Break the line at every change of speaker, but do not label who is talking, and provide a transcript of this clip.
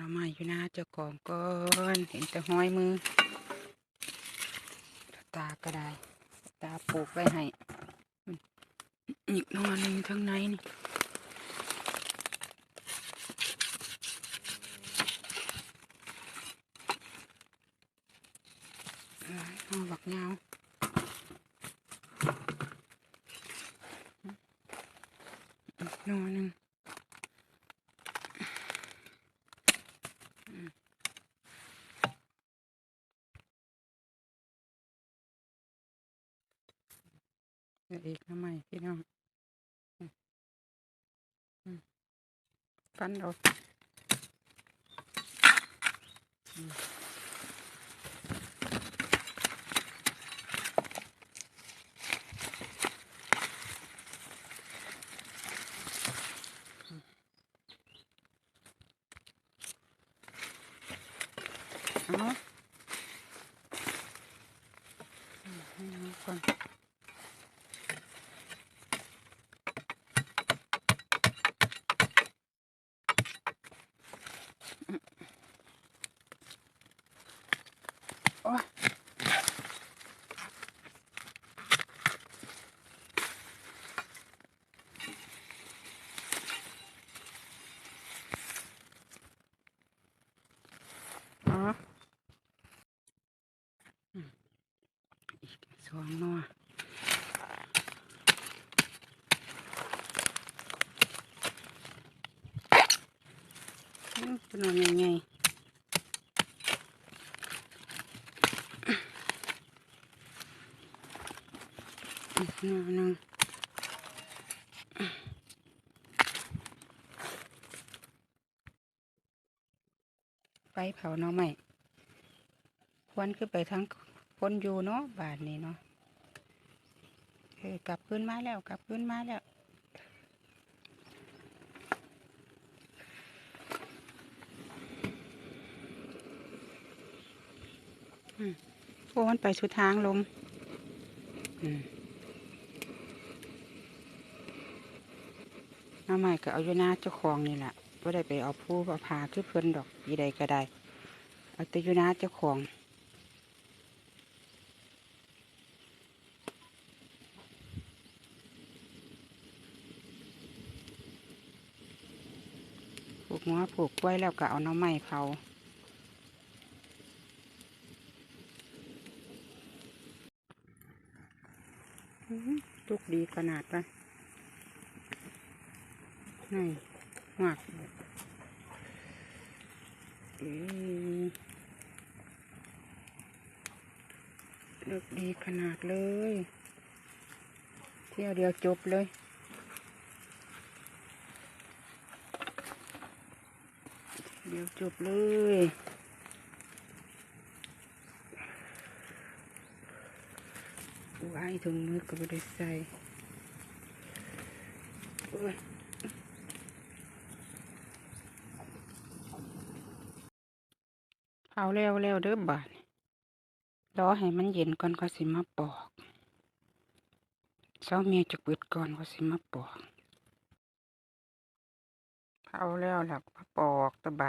หน่อไม้อยู่นะเจ้าของก่อนเห็นแต่ห้อยมือ ตาก็ได้ ตาปลูกไว้ให้อืมอีกหนอหนึ่งข้งในนี่อ่าเอาบักยาหนอหนึ่งอืมเดี๋ยว อีกหน้ำใหม่พี่น้องอืมอืมฟันเอาอืมเอาอืมให้น้องก่อน อ๋ออืมอีกสองนัวอืมเป็นหนัวใหญ่ๆอีกหนัวหนึ่ง เผาหน่อไม้ควันขึ้นไปทั้งคนอยู่เนาะบาทนี้เนาะเอ้ยกลับขึ้นมาแล้วกลับขึ้นมาแล้วอืมโอ้มันไปสุดทางลมอืมน้าใหม่ก็เอาอยู่หน้าเจ้าของนี่แหละก็ได้ไปเอาผู้เอาพาคือเพิ่นดอกยีใดก็ได้ เอาแต่อยู่น้าเจ้าของผูกหัวผูกกล้วยแล้วก็เอาน้ำไม้เผาลูกดีขนาดปะนี่หมักเอ้ ลูกดีขนาดเลย เที่ยวเดียวจบเลย เดี๋ยวจบเลยไว้ถุงมือก็ไม่ได้ใส่เอาเร็วเร็วๆเด้อบาดนี้ รอให้มันเย็นก่อนก็สิมาปอกเช้าเมียจะปิดก่อนก็สิมาปอก เอาแล้วหลักมาปอกตะบัด